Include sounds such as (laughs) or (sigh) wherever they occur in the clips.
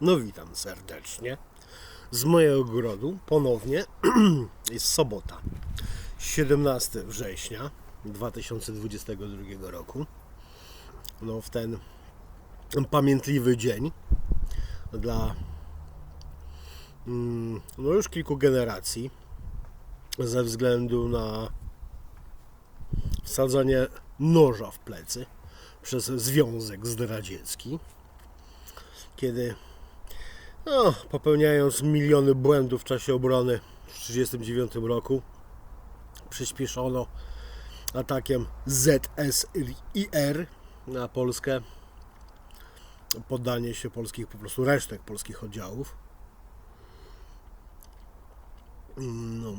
No witam serdecznie. Z mojego ogrodu ponownie (clears throat) jest sobota, 17 września 2022 roku. No w ten pamiętliwy dzień dla mm, no już kilku generacji ze względu na wsadzanie noża w plecy przez Związek Zdradziecki kiedy no, popełniając miliony błędów w czasie obrony w 1939 roku przyspieszono atakiem ZSIR na Polskę. Poddanie się polskich, po prostu resztek polskich oddziałów. No.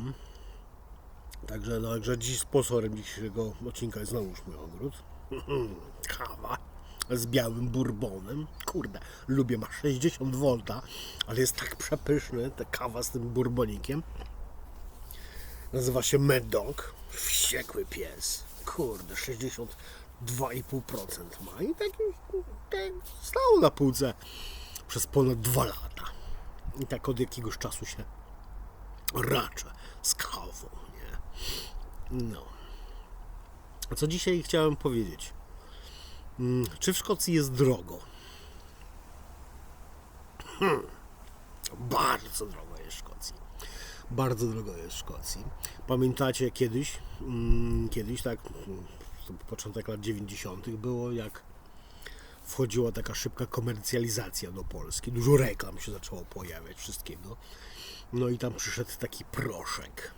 Także, no, także dziś sponsorem dzisiejszego odcinka jest znowuż mój ogród. (laughs) Kawa z białym bourbonem. Kurde, lubię, ma 60 V, ale jest tak przepyszny, ta kawa z tym bourbonikiem. Nazywa się Mad Dog, wściekły pies. Kurde, 62,5% ma i tak już tak stał na półce przez ponad dwa lata. I tak od jakiegoś czasu się raczę z kawą, nie? No. A co dzisiaj chciałem powiedzieć? Mm, Czy w Szkocji jest drogo? Hmm. Bardzo drogo jest w Szkocji. Bardzo drogo jest w Szkocji. Pamiętacie kiedyś, mm, kiedyś tak, mm, początek lat 90. było, jak wchodziła taka szybka komercjalizacja do Polski. Dużo reklam się zaczęło pojawiać, wszystkiego. No i tam przyszedł taki proszek.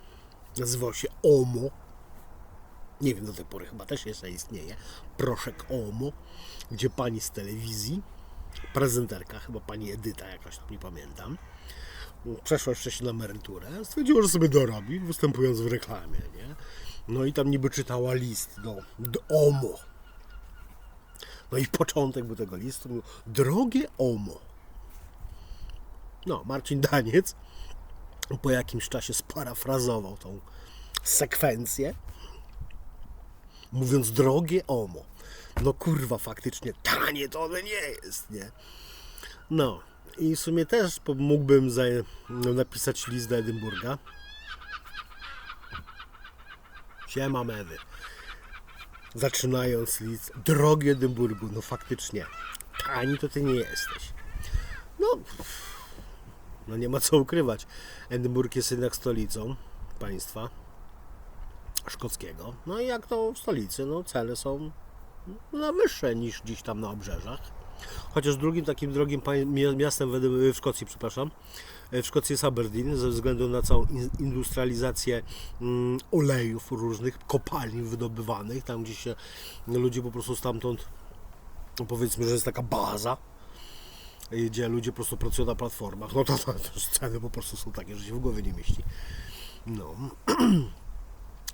Nazywał się Omo nie wiem, do tej pory chyba też jeszcze istnieje, proszek OMO, gdzie pani z telewizji, prezenterka, chyba pani Edyta jakaś tam, nie pamiętam, przeszła wcześniej na emeryturę, stwierdziła, że sobie dorobi, występując w reklamie, nie? No i tam niby czytała list do, do OMO. No i początek był tego listu, był, drogie OMO. No, Marcin Daniec po jakimś czasie sparafrazował tą sekwencję mówiąc drogie omo. No kurwa, faktycznie tanie to one nie jest, nie? No i w sumie też mógłbym za, napisać list do Edynburga. Siema mewy. Zaczynając list, drogi Edynburgu, no faktycznie, tani to ty nie jesteś. No, no nie ma co ukrywać. Edynburg jest jednak stolicą państwa szkockiego. No i jak to w stolicy, no ceny są no, wyższe niż gdzieś tam na obrzeżach. Chociaż drugim takim drogim miastem w Szkocji, przepraszam, w Szkocji jest Aberdeen ze względu na całą in- industrializację mm, olejów różnych, kopalni wydobywanych, tam gdzie się ludzie po prostu stamtąd, no powiedzmy, że jest taka baza, gdzie ludzie po prostu pracują na platformach. No to, to, to ceny po prostu są takie, że się w głowie nie mieści. No. (clears throat)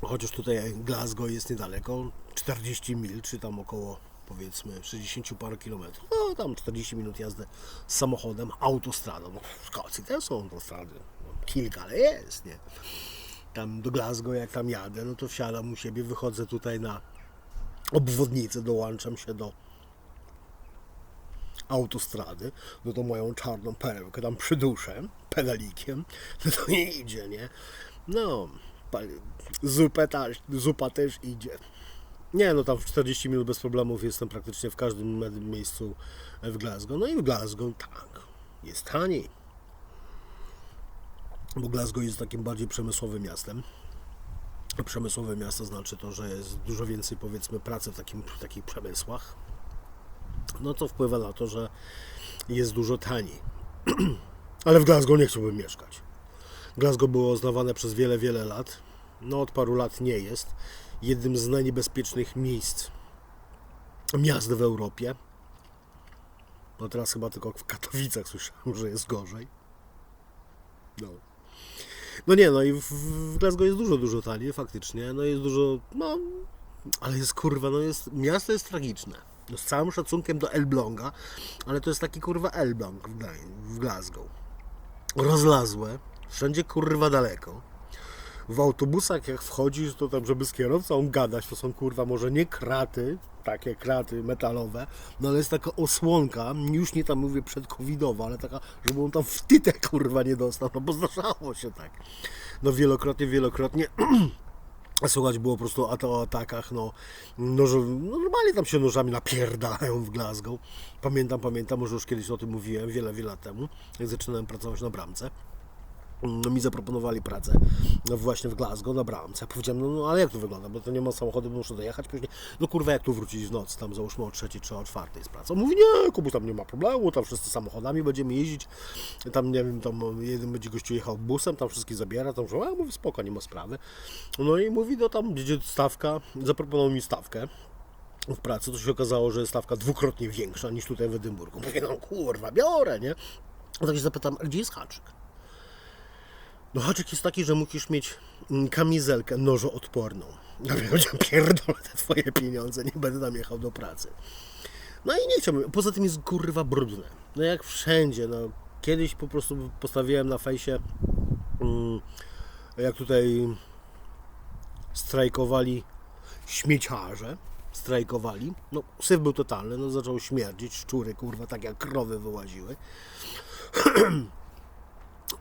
Chociaż tutaj Glasgow jest niedaleko, 40 mil, czy tam około powiedzmy 60 paru kilometrów. No tam 40 minut jazdy samochodem, autostradą. No, w Szkocji też są autostrady. No, kilka, ale jest, nie? Tam do Glasgow jak tam jadę, no to wsiadam u siebie, wychodzę tutaj na obwodnicę, dołączam się do autostrady, no to moją czarną perełkę tam przyduszę pedalikiem, (laughs) no to nie idzie, nie? No, zupę zupa też idzie. Nie, no tam w 40 minut bez problemów jestem praktycznie w każdym miejscu w Glasgow. No i w Glasgow tak, jest taniej. Bo Glasgow jest takim bardziej przemysłowym miastem. Przemysłowe miasto znaczy to, że jest dużo więcej powiedzmy pracy w, takim, w takich przemysłach. No to wpływa na to, że jest dużo taniej. (clears throat) Ale w Glasgow nie chciałbym mieszkać. Glasgow było uznawane przez wiele, wiele lat. No od paru lat nie jest. Jednym z najniebezpiecznych miejsc, miast w Europie. No teraz chyba tylko w Katowicach słyszałem, że jest gorzej. No. No nie, no i w, Glasgow jest dużo, dużo taniej, faktycznie. No jest dużo, no, ale jest kurwa, no jest, miasto jest tragiczne. No z całym szacunkiem do Elbląga, ale to jest taki kurwa Elbląg w Glasgow rozlazłe, wszędzie kurwa daleko. w autobusach jak wchodzisz, to tam, żeby z kierowcą gadać, to są kurwa może nie kraty, takie kraty metalowe, no ale jest taka osłonka, już nie tam mówię przedcovidowa, ale taka, żeby on tam w tytę kurwa nie dostał, no bo zdarzało się tak. No wielokrotnie, wielokrotnie. (clears throat) Słuchać było po prostu o atakach, no, noż, no normalnie tam się nożami napierdają w Glasgow. Pamiętam, pamiętam, może już kiedyś o tym mówiłem, wiele, wiele lat temu, jak zaczynałem pracować na bramce. No, mi zaproponowali pracę no, właśnie w Glasgow na bramce. Powiedziałem, no, no ale jak to wygląda, bo to nie ma samochodu, muszę dojechać później. No kurwa, jak tu wrócić w nocy, tam załóżmy o trzeciej czy o czwartej z pracy. On mówi, nie, Kubuś, tam nie ma problemu, tam wszyscy samochodami będziemy jeździć, tam nie wiem, tam jeden będzie gościu jechał busem, tam wszystkich zabiera, tam że, a mówi, spoko, nie ma sprawy. No i mówi, no tam gdzie stawka, zaproponował mi stawkę w pracy, to się okazało, że stawka dwukrotnie większa niż tutaj w Edynburgu. Mówię, no kurwa, biorę, nie? No tak się zapytam, gdzie jest haczyk? No haczyk jest taki, że musisz mieć mm, kamizelkę nożoodporną. Ja powiedziałem, pierdolę te twoje pieniądze, nie będę tam jechał do pracy. No i nie chciałbym, poza tym jest kurwa brudne. No jak wszędzie, no kiedyś po prostu postawiłem na fejsie, mm, jak tutaj strajkowali śmieciarze, strajkowali, no syf był totalny, no zaczął śmierdzić, szczury kurwa tak jak krowy wyłaziły. (clears throat)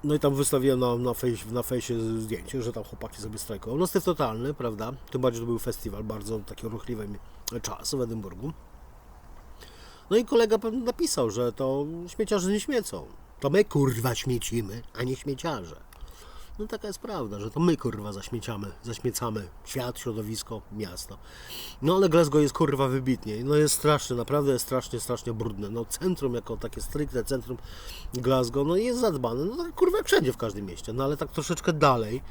No i tam wystawiłem na, na, fejs, na fejsie zdjęcie, że tam chłopaki sobie strajkują. No syf totalny, prawda? Tym bardziej, to był festiwal, bardzo taki ruchliwy czas w Edynburgu. No i kolega napisał, że to śmieciarze nie śmiecą. To my kurwa śmiecimy, a nie śmieciarze. No taka jest prawda, że to my kurwa zaśmieciamy, zaśmiecamy świat, środowisko, miasto. No ale Glasgow jest kurwa wybitnie. No jest straszny, naprawdę jest strasznie, strasznie brudne. No centrum jako takie stricte centrum Glasgow, no jest zadbane. No tak kurwa wszędzie w każdym mieście. No ale tak troszeczkę dalej.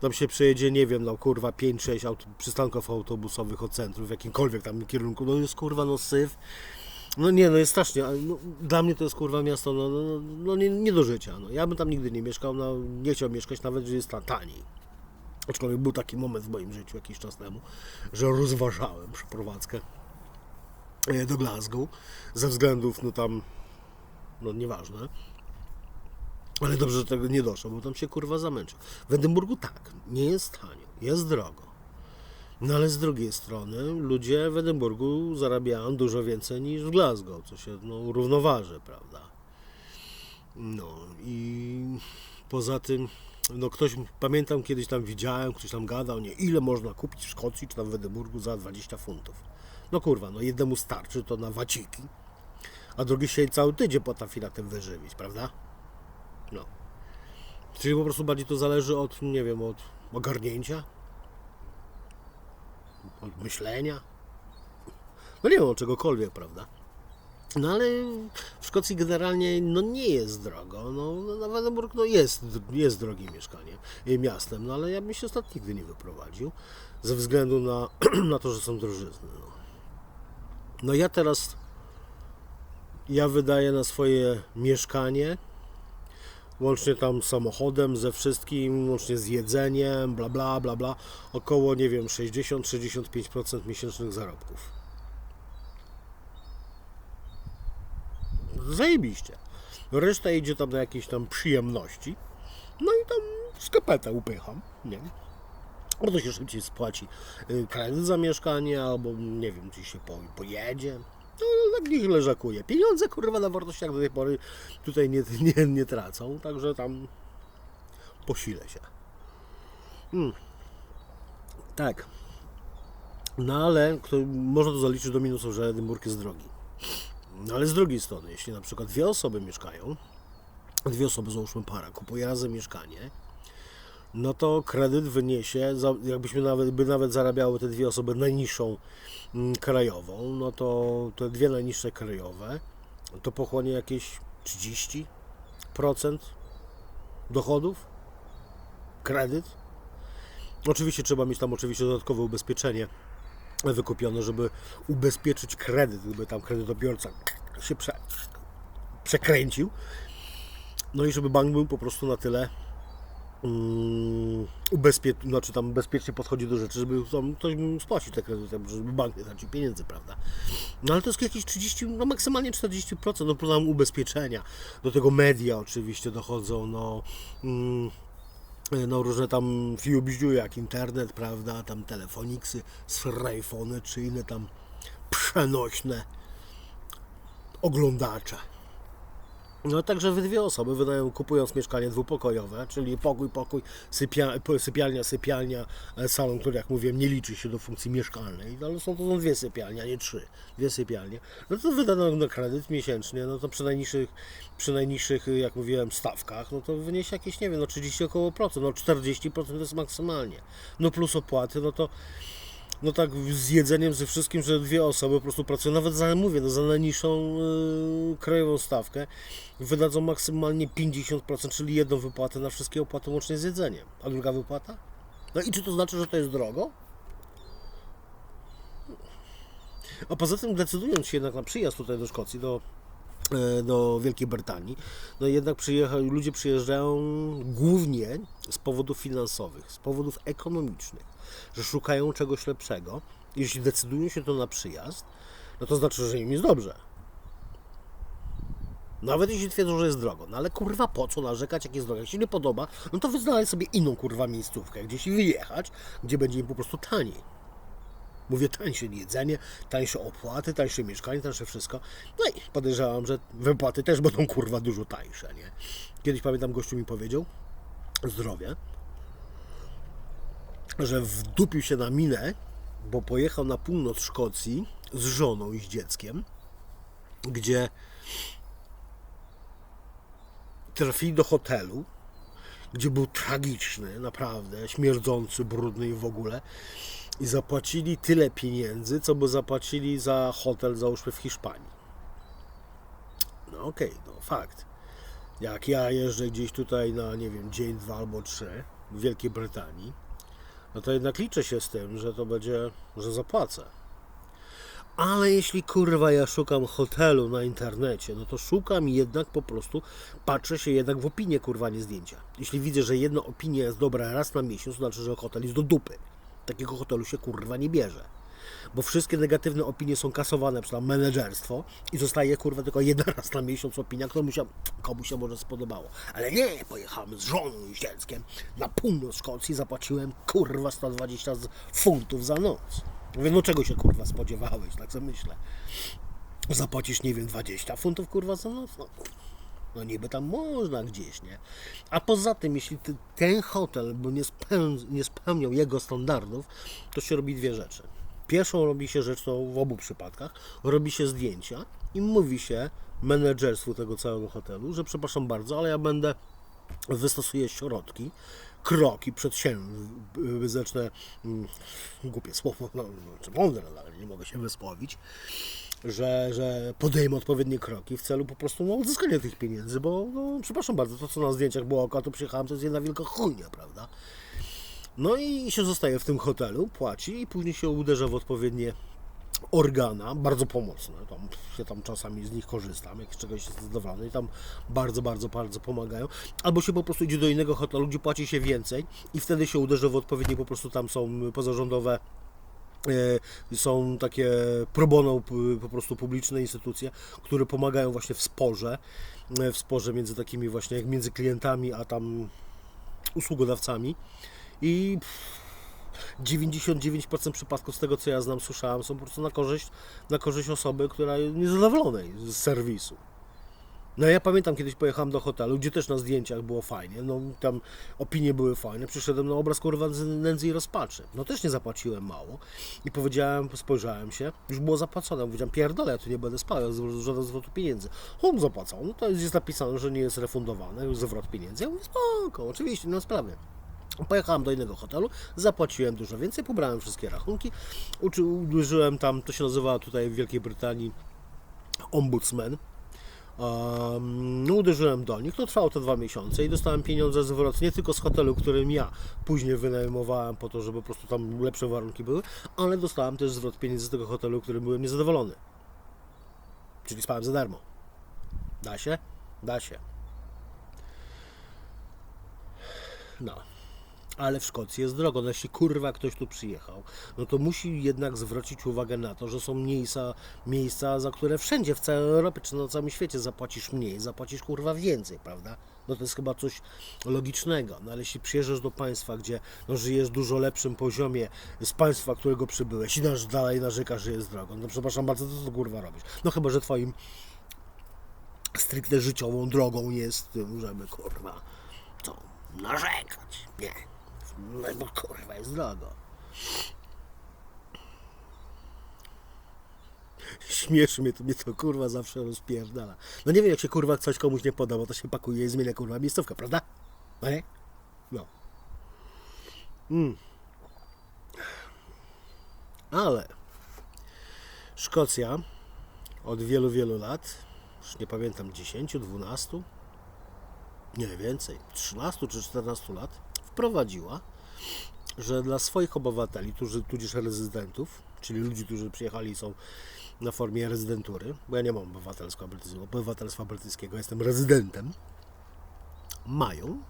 Tam się przejedzie, nie wiem, no kurwa 5-6 aut przystanków autobusowych od centrum, w jakimkolwiek tam kierunku. No jest kurwa no syf. No nie, no jest strasznie. ale No, dla mnie to jest kurwa miasto no, no, no, nie, nie do życia. No. Ja bym tam nigdy nie mieszkał, no, nie chciał mieszkać, nawet że jest tam taniej. Aczkolwiek był taki moment w moim życiu jakiś czas temu, że rozważałem przeprowadzkę e, do Glasgow ze względów, no tam, no nieważne. Ale dobrze, że tego nie doszło, bo tam się kurwa zamęczył. W Edynburgu tak, nie jest tanio, jest drogo. No ale z drugiej strony ludzie w Edynburgu zarabiają dużo więcej niż w Glasgow, co się no, równoważy, prawda? No i poza tym, no ktoś, pamiętam kiedyś tam widziałem, ktoś tam gadał, nie, ile można kupić w Szkocji czy tam w Edynburgu za 20 funtów. No kurwa, no jednemu starczy to na waciki, a drugi się cały tydzień potrafi na tym wyżywić, prawda? No. Czyli po prostu bardziej to zależy od, nie wiem, od ogarnięcia, od myślenia. No nie wiem, od czegokolwiek, prawda? No ale w Szkocji generalnie no nie jest drogo. No, na Edynburg no jest, jest drogie mieszkanie, y, miastem, no ale ja bym się stąd nigdy nie wyprowadził ze względu na, (clears throat) na to, że są drożyzny. No. no ja teraz ja wydaję na swoje mieszkanie łącznie tam z samochodem, ze wszystkim, łącznie z jedzeniem, bla bla bla bla, około nie wiem 60-65% miesięcznych zarobków. Zajebiście. Reszta idzie tam na jakieś tam przyjemności. No i tam skopetę upycham, nie? Bo to się szybciej spłaci y, kredyt za mieszkanie, albo nie wiem, czy się po, pojedzie. No, tak niech leżakuje. Pieniądze, kurwa, na wartościach do tej pory tutaj nie, nie, nie tracą, także tam posilę się. Hmm. Tak. No ale kto, można to zaliczyć do minusów, że Edynburg jest drogi. No ale z drugiej strony, jeśli na przykład dwie osoby mieszkają, dwie osoby, załóżmy para, kupuje razem mieszkanie, no to kredyt wyniesie, jakbyśmy nawet, by nawet zarabiały te dwie osoby najniższą mm, krajową, no to te dwie najniższe krajowe, to pochłonie jakieś 30% dochodów, kredyt. Oczywiście trzeba mieć tam oczywiście dodatkowe ubezpieczenie wykupione, żeby ubezpieczyć kredyt, gdyby tam kredytobiorca się prze, przekręcił. No i żeby bank był po prostu na tyle ubezpie... znaczy tam bezpiecznie podchodzi do rzeczy, żeby ktoś mu spłacił te kredyty, żeby bank nie tracił pieniędzy, prawda? No ale to jest jakieś 30, no maksymalnie 40%, no poza ubezpieczenia, do tego media oczywiście dochodzą, no mm, no różne tam fiubździu jak internet, prawda, tam telefoniksy, srajfony czy inne tam przenośne oglądacze. No także wy dwie osoby wydają, kupując mieszkanie dwupokojowe, czyli pokój, pokój, sypia, sypialnia, sypialnia, e, salon, który jak mówiłem nie liczy się do funkcji mieszkalnej, no, ale są to są dwie sypialnie, a nie trzy, dwie sypialnie. No to wydano na kredyt miesięcznie, no to przy najniższych, przy najniższych, jak mówiłem, stawkach, no to wyniesie jakieś, nie wiem, no 30 około procent, no 40% to jest maksymalnie. No plus opłaty, no to no tak z jedzeniem, ze wszystkim, że dwie osoby po prostu pracują, nawet za, mówię, no za najniższą yy, krajową stawkę, wydadzą maksymalnie 50%, czyli jedną wypłatę na wszystkie opłaty łącznie z jedzeniem. A druga wypłata? No i czy to znaczy, że to jest drogo? A poza tym decydując się jednak na przyjazd tutaj do Szkocji, do, e, do Wielkiej Brytanii, no jednak ludzie przyjeżdżają głównie z powodów finansowych, z powodów ekonomicznych, że szukają czegoś lepszego. Jeśli decydują się to na przyjazd, no to znaczy, że im jest dobrze. Nawet jeśli twierdzą, że jest drogo. No ale kurwa, po co narzekać, jak jest drogo? Jak się nie podoba, no to wyznaleźć sobie inną kurwa miejscówkę, gdzieś i wyjechać, gdzie będzie im po prostu taniej. Mówię tańsze jedzenie, tańsze opłaty, tańsze mieszkanie, tańsze wszystko. No i podejrzewam, że wypłaty też będą kurwa dużo tańsze, nie? Kiedyś pamiętam, gościu mi powiedział, zdrowie, że wdupił się na minę, bo pojechał na północ Szkocji z żoną i z dzieckiem, gdzie trafili do hotelu, gdzie był tragiczny, naprawdę, śmierdzący, brudny i w ogóle. I zapłacili tyle pieniędzy, co by zapłacili za hotel, załóżmy w Hiszpanii. No okej, no fakt. Jak ja jeżdżę gdzieś tutaj na, nie wiem, dzień, dwa albo trzy w Wielkiej Brytanii, no to jednak liczę się z tym, że to będzie, że zapłacę. Ale jeśli kurwa ja szukam hotelu na internecie, no to szukam jednak po prostu patrzę się jednak w opinię kurwa nie zdjęcia. Jeśli widzę, że jedna opinia jest dobra raz na miesiąc, to znaczy, że hotel jest do dupy. Takiego hotelu się kurwa nie bierze. Bo wszystkie negatywne opinie są kasowane przez menedżerstwo i zostaje kurwa tylko jeden (laughs) raz na miesiąc opinia, którą się, komu się może spodobało. Ale nie, pojechałem z żoną i dzieckiem na północ Szkocji, zapłaciłem kurwa 120 z- funtów za noc. Mówię, no czego się kurwa spodziewałeś, tak sobie myślę. Zapłacisz, nie wiem, 20 funtów kurwa za noc? No, no niby tam można gdzieś, nie? A poza tym, jeśli ten hotel nie, speł, nie spełniał jego standardów, to się robi dwie rzeczy. Pierwszą robi się rzecz, to w obu przypadkach, robi się zdjęcia i mówi się menedżerstwu tego całego hotelu, że przepraszam bardzo, ale ja będę wystosuję środki, kroki przedsięwzięcia, zacznę, mm, głupie słowo, no, czy mądre, ale nie mogę się wysłowić, że, że podejmę odpowiednie kroki w celu po prostu no, uzyskania tych pieniędzy, bo no, przepraszam bardzo, to co na zdjęciach było oko, to przyjechałem, to jest jedna wielka chujnia, prawda? No i się zostaje w tym hotelu, płaci i później się uderza w odpowiednie organa, bardzo pomocne. Tam się tam czasami z nich korzystam, jak z czegoś jest zadowolony i tam bardzo, bardzo, bardzo pomagają. Albo się po prostu idzie do innego hotelu, gdzie płaci się więcej i wtedy się uderza w odpowiednie, po prostu tam są pozarządowe e, są takie pro bono po prostu publiczne instytucje, które pomagają właśnie w sporze, e, w sporze między takimi właśnie jak między klientami a tam usługodawcami i 99% przypadków z tego co ja znam, słyszałem, są po prostu na korzyść, na korzyść osoby, która jest niezadowolonej z serwisu. No ja pamiętam kiedyś pojechałem do hotelu, gdzie też na zdjęciach było fajnie, no tam opinie były fajne, przyszedłem na obraz kurwa nędzy i rozpaczy. No też nie zapłaciłem mało i powiedziałem, spojrzałem się, już było zapłacone, powiedziałem pierdolę, ja tu nie będę spał, ja żaden zwrotu pieniędzy. On zapłacał, no to jest napisane, że nie jest refundowane, zwrot pieniędzy. Ja mówię, spoko, oczywiście, ma sprawy. Pojechałem do innego hotelu, zapłaciłem dużo więcej, pobrałem wszystkie rachunki, uderzyłem tam, to się nazywa tutaj w Wielkiej Brytanii ombudsman. Um, uderzyłem do nich, to trwało to dwa miesiące i dostałem pieniądze zwrot nie tylko z hotelu, którym ja później wynajmowałem po to, żeby po prostu tam lepsze warunki były, ale dostałem też zwrot pieniędzy z tego hotelu, którym byłem niezadowolony. Czyli spałem za darmo. Da się? Da się. No. Ale w Szkocji jest drogo. No jeśli kurwa ktoś tu przyjechał, no to musi jednak zwrócić uwagę na to, że są miejsca, miejsca, za które wszędzie w całej Europie czy na całym świecie zapłacisz mniej, zapłacisz kurwa więcej, prawda? No to jest chyba coś logicznego. No ale jeśli przyjeżdżasz do państwa, gdzie no, żyjesz dużo lepszym poziomie z państwa, którego przybyłeś i nasz dalej narzekasz, że jest drogo, no przepraszam bardzo, co to kurwa robisz? No chyba, że twoim stricte życiową drogą jest żeby kurwa co, narzekać. Nie. No bo kurwa jest drogo. Śmieszy mnie to, mnie to kurwa zawsze rozpierdala. No nie wiem jak się kurwa coś komuś nie podoba, to się pakuje i zmienia kurwa miejscówkę, prawda? No nie? No. Mm. Ale Szkocja od wielu, wielu lat, już nie pamiętam 10, 12, nie więcej, 13 czy 14 lat, wprowadziła, że dla swoich obywateli, tuż- tudzież rezydentów, czyli ludzi, którzy przyjechali są na formie rezydentury, bo ja nie mam obywatelstwa brytyjskiego, jestem rezydentem, mają,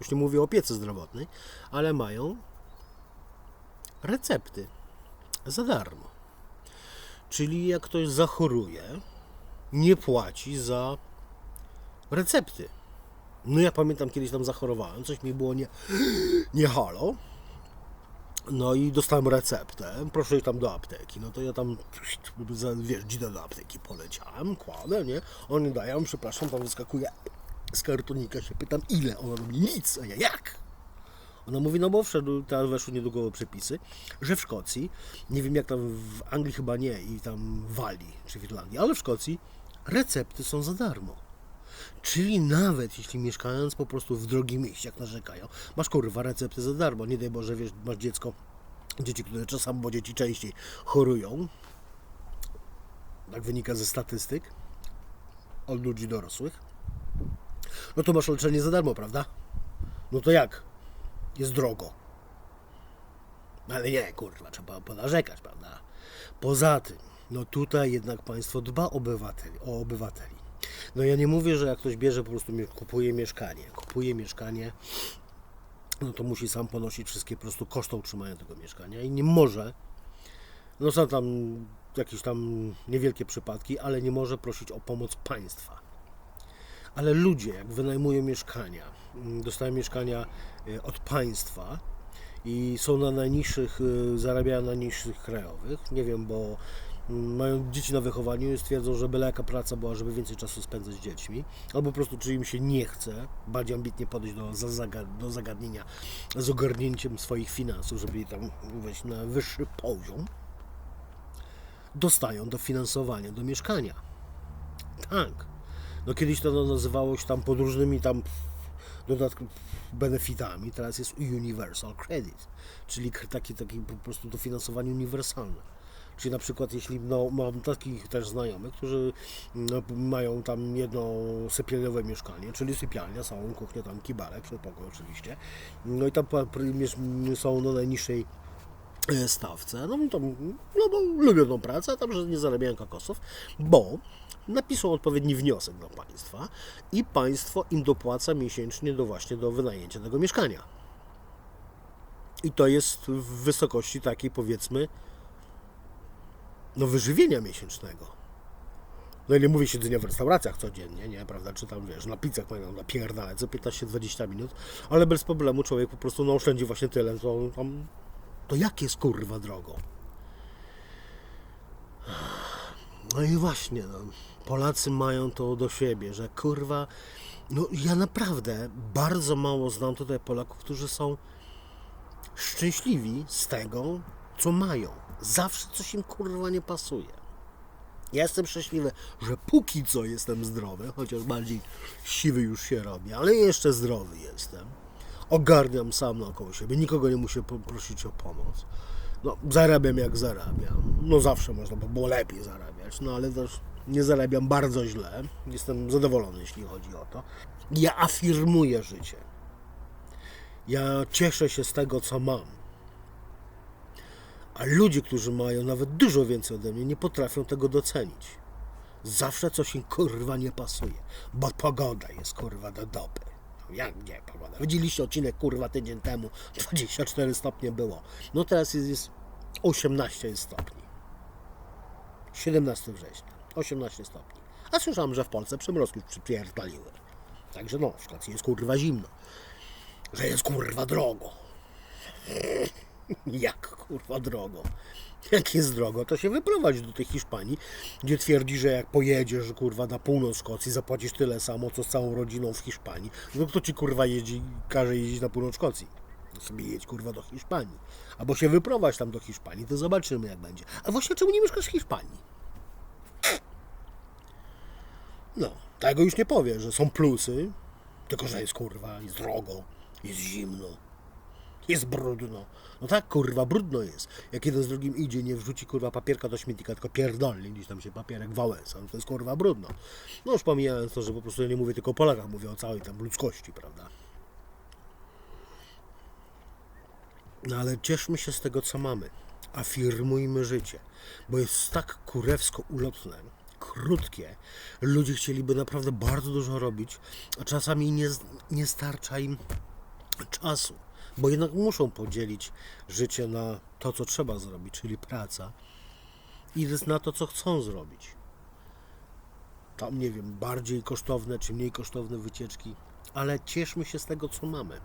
już nie mówię o opiece zdrowotnej, ale mają recepty za darmo. Czyli jak ktoś zachoruje, nie płaci za recepty. No ja pamiętam kiedyś tam zachorowałem, coś mi było nie, (gasps) nie halo. No i dostałem receptę, proszę iść tam do apteki. No to ja tam, wiesz, do apteki, poleciałem, kładę, nie? Oni dają, przepraszam, tam wyskakuje z kartonika, się pytam ile? Ona mówi nic, a ja jak? Ona mówi, no bo wszedł, teraz weszły niedługo przepisy, że w Szkocji, nie wiem jak tam w Anglii chyba nie i tam w Walii czy w Irlandii, ale w Szkocji recepty są za darmo. Czyli nawet jeśli mieszkając po prostu w drogim mieście, jak narzekają, masz kurwa recepty za darmo. Nie daj Boże, wiesz, masz dziecko, dzieci, które czasami, bo dzieci częściej chorują, jak wynika ze statystyk, od ludzi dorosłych, no to masz leczenie za darmo, prawda? No to jak? Jest drogo. Ale nie, kurwa, trzeba ponarzekać, prawda? Poza tym, no tutaj jednak państwo dba obywateli, o obywateli. No ja nie mówię, że jak ktoś bierze po prostu, kupuje mieszkanie, kupuje mieszkanie, no to musi sam ponosić wszystkie po prostu koszty utrzymania tego mieszkania i nie może, no są tam jakieś tam niewielkie przypadki, ale nie może prosić o pomoc państwa. Ale ludzie, jak wynajmują mieszkania, mm, dostają mieszkania y, od państwa i są na najniższych, y, zarabiają na niższych krajowych, nie wiem, bo mają dzieci na wychowaniu i stwierdzą, że byle jaka praca była, żeby więcej czasu spędzać z dziećmi, albo po prostu czy im się nie chce bardziej ambitnie podejść do, do zagadnienia z ogarnięciem swoich finansów, żeby je tam wejść na wyższy poziom, dostają dofinansowanie do mieszkania. Tak. No kiedyś to nazywało się tam podróżnymi tam dodatku benefitami, teraz jest Universal Credit, czyli taki, taki po prostu dofinansowanie uniwersalne. Czyli na przykład jeśli no, mam takich też znajomych, którzy no, mają tam jedno sypialniowe mieszkanie, czyli sypialnia, salon, kuchnia, tam kibarek, przedpokój oczywiście, no i tam są na najniższej e, stawce, no, tam, no bo lubią tą pracę, tam, że nie zarabiają kokosów, bo napiszą odpowiedni wniosek do państwa i państwo im dopłaca miesięcznie do właśnie do wynajęcia tego mieszkania. I to jest w wysokości takiej powiedzmy no wyżywienia miesięcznego. No i nie mówię siedzenia w restauracjach codziennie, nie, prawda, czy tam, wiesz, na pizzach mają napierdalać co 15-20 minut, ale bez problemu człowiek po prostu no, oszczędzi właśnie tyle, to tam, to jak jest kurwa drogo? No i właśnie, no, Polacy mają to do siebie, że kurwa, no ja naprawdę bardzo mało znam tutaj Polaków, którzy są szczęśliwi z tego, co mają. Zawsze coś im kurwa nie pasuje. Ja jestem szczęśliwy, że póki co jestem zdrowy, chociaż bardziej siwy już się robię, ale jeszcze zdrowy jestem. Ogarniam sam naokoło siebie, nikogo nie muszę prosić o pomoc. No, zarabiam jak zarabiam. No zawsze można by było lepiej zarabiać, no ale też nie zarabiam bardzo źle. Jestem zadowolony, jeśli chodzi o to. Ja afirmuję życie. Ja cieszę się z tego, co mam. A ludzie, którzy mają nawet dużo więcej ode mnie, nie potrafią tego docenić. Zawsze coś im kurwa nie pasuje, bo pogoda jest kurwa do dopy. Jak gdzie pogoda? Widzieliście odcinek kurwa tydzień temu, 24 stopnie było. No teraz jest, jest 18 jest stopni. 17 września, 18 stopni. A słyszałem, że w Polsce przymrozki już przypierdoliły. Także no, w Szkocji jest kurwa zimno. Że jest kurwa drogo. Jak kurwa drogo? Jak jest drogo, to się wyprowadź do tej Hiszpanii, gdzie twierdzi, że jak pojedziesz kurwa na północ Szkocji, zapłacisz tyle samo, co z całą rodziną w Hiszpanii. No kto ci kurwa jeździ, każe jeździć na północ Szkocji? No sobie jedź kurwa do Hiszpanii. Albo się wyprowadź tam do Hiszpanii, to zobaczymy jak będzie. A właśnie czemu nie mieszkasz w Hiszpanii? No, tego już nie powie, że są plusy, tylko że jest kurwa, jest drogo, jest zimno, jest brudno. No tak, kurwa, brudno jest. Jak jeden z drugim idzie, nie wrzuci kurwa papierka do śmietnika, tylko pierdolnie gdzieś tam się papierek wałęsa, no to jest kurwa brudno. No już pomijając to, że po prostu ja nie mówię tylko o Polakach, mówię o całej tam ludzkości, prawda? No ale cieszmy się z tego, co mamy. Afirmujmy życie, bo jest tak kurewsko ulotne, krótkie. Ludzie chcieliby naprawdę bardzo dużo robić, a czasami nie, nie starcza im czasu, bo jednak muszą podzielić życie na to, co trzeba zrobić, czyli praca i na to, co chcą zrobić. Tam, nie wiem, bardziej kosztowne czy mniej kosztowne wycieczki, ale cieszmy się z tego, co mamy.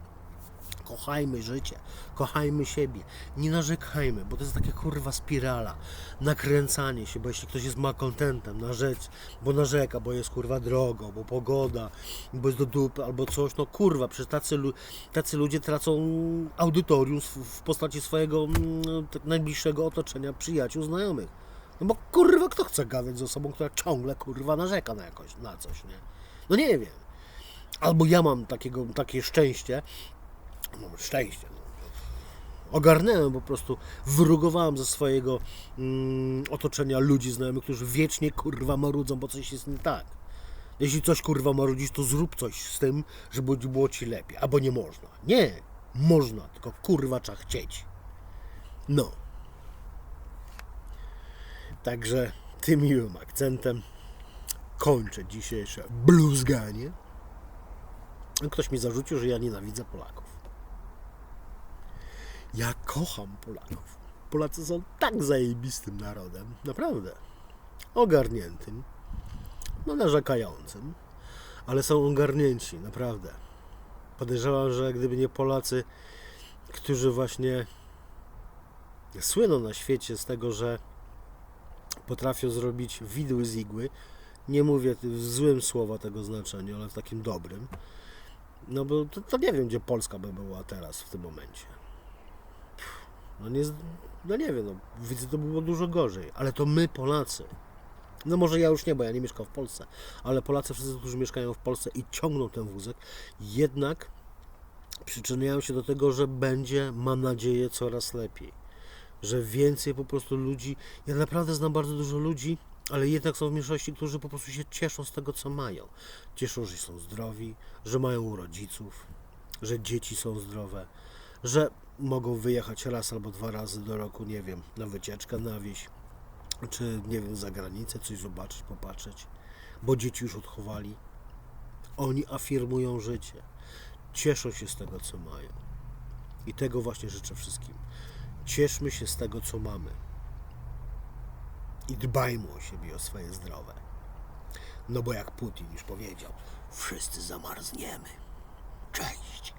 Kochajmy życie, kochajmy siebie, nie narzekajmy, bo to jest taka kurwa spirala, nakręcanie się, bo jeśli ktoś jest malkontentem, narzec, bo narzeka, bo jest kurwa drogo, bo pogoda, bo jest do dupy albo coś, no kurwa, przecież tacy, tacy ludzie tracą audytorium w- postaci swojego mm, najbliższego otoczenia, przyjaciół, znajomych. No bo kurwa, kto chce gadać z osobą, która ciągle kurwa narzeka na jakoś, na coś, nie? No nie wiem. Albo ja mam takiego, takie szczęście, no, szczęście. Ogarnęłem po prostu, wyrugowałem ze swojego mm, otoczenia ludzi znajomych, którzy wiecznie kurwa marudzą, bo coś jest nie tak. Jeśli coś kurwa marudzisz, to zrób coś z tym, żeby było ci lepiej. Albo nie można. Nie, można, tylko kurwa trzeba chcieć. No. Także tym miłym akcentem kończę dzisiejsze bluzganie. Ktoś mi zarzucił, że ja nienawidzę Polaków. Ja kocham Polaków. Polacy są tak zajebistym narodem, naprawdę. Ogarniętym, no narzekającym, ale są ogarnięci, naprawdę. Podejrzewam, że gdyby nie Polacy, którzy właśnie słyną na świecie z tego, że potrafią zrobić widły z igły, nie mówię w złym słowa tego znaczenia, ale w takim dobrym, no bo to, to nie wiem, gdzie Polska by była teraz w tym momencie. No nie, no nie wiem, no, widzę, to by było dużo gorzej, ale to my Polacy. No może ja już nie, bo ja nie mieszkam w Polsce, ale Polacy wszyscy, którzy mieszkają w Polsce i ciągną ten wózek, jednak przyczyniają się do tego, że będzie, mam nadzieję, coraz lepiej. Że więcej po prostu ludzi, ja naprawdę znam bardzo dużo ludzi, ale jednak są w mniejszości, którzy po prostu się cieszą z tego, co mają. Cieszą, że są zdrowi, że mają rodziców, że dzieci są zdrowe, że mogą wyjechać raz albo dwa razy do roku, nie wiem, na wycieczkę na wieś, czy nie wiem, za granicę, coś zobaczyć, popatrzeć, bo dzieci już odchowali. Oni afirmują życie, cieszą się z tego, co mają. I tego właśnie życzę wszystkim. Cieszmy się z tego, co mamy. I dbajmy o siebie, o swoje zdrowe. No bo jak Putin już powiedział, wszyscy zamarzniemy. Cześć.